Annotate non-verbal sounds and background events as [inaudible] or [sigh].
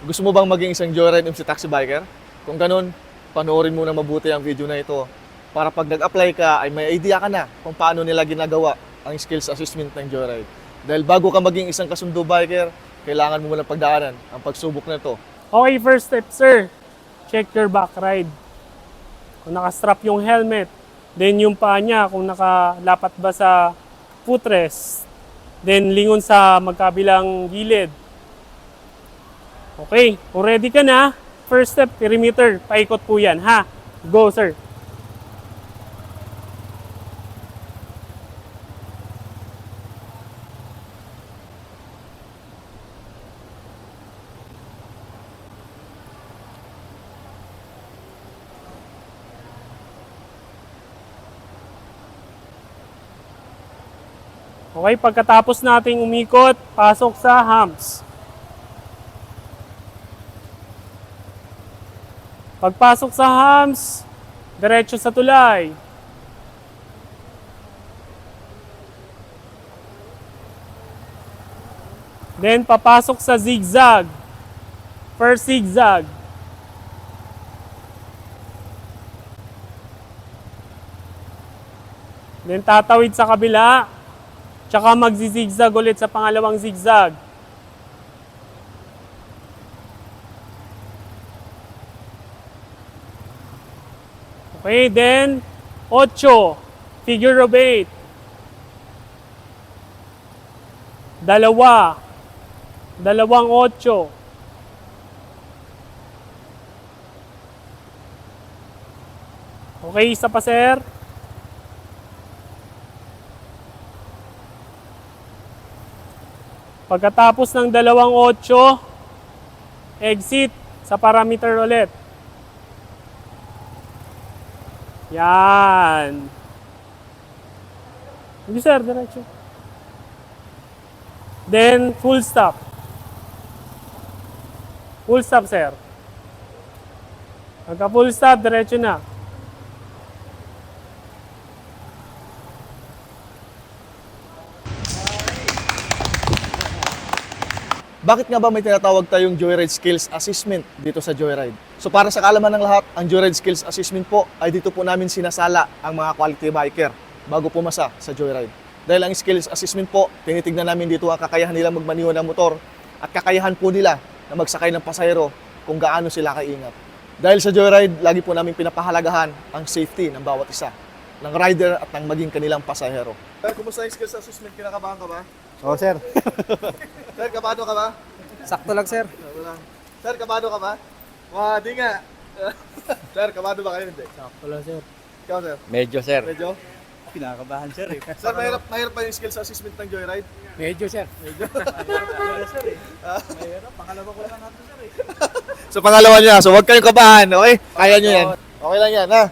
Gusto mo bang maging isang joyride MC taxi biker? Kung ganun, panoorin mo na mabuti ang video na ito para pag nag-apply ka ay may idea ka na kung paano nila ginagawa ang skills assessment ng joyride. Dahil bago ka maging isang kasundo biker, kailangan mo muna pagdaanan ang pagsubok na ito. Okay, first step, sir. Check your back ride. Kung nakastrap yung helmet, then yung paa niya, kung nakalapat ba sa footrest, then lingon sa magkabilang gilid. Okay, kung ready ka na, first step, perimeter, paikot po yan, ha? Go, sir. Okay, pagkatapos nating umikot, pasok sa humps. Pagpasok sa humps, diretso sa tulay. Then papasok sa zigzag. First zigzag. Then tatawid sa kabila. Tsaka magzizigzag ulit sa pangalawang zigzag. Okay, then 8. Figure of 8. Dalawa. Dalawang 8. Okay, isa pa sir. Pagkatapos ng dalawang 8, exit sa parameter ulit. Yan. Hindi sir, diretso. Then, full stop. Full stop, sir. Pagka full stop, diretso na. Bakit nga ba may tinatawag tayong Joyride Skills Assessment dito sa Joyride? So para sa kaalaman ng lahat, ang Joyride Skills Assessment po ay dito po namin sinasala ang mga quality biker bago pumasa sa Joyride. Dahil ang Skills Assessment po, tinitignan namin dito ang kakayahan nila magmaniho ng motor at kakayahan po nila na magsakay ng pasahero kung gaano sila kaingat. Dahil sa Joyride, lagi po namin pinapahalagahan ang safety ng bawat isa, ng rider at ng maging kanilang pasahero. Sir, kumusta yung Skills Assessment? Kinakabahan ka ba? Oo, sir. [laughs] Sir, kabado ka ba? Sakto lang, sir. Wala. Sir, kabado ka ba? Mga di nga. [laughs] sir, kabado ba kayo? Hindi. Sakto lang, sir. Ikaw, sir. Medyo, sir. Medyo? Pinakabahan, sir. Eh. Sir, mahirap, mahirap pa yung skills assessment ng Joyride? Medyo, sir. Sa [laughs] pangalawa niya, so huwag kayong kabahan, okay? Kaya nyo yan. Okay lang yan, ha?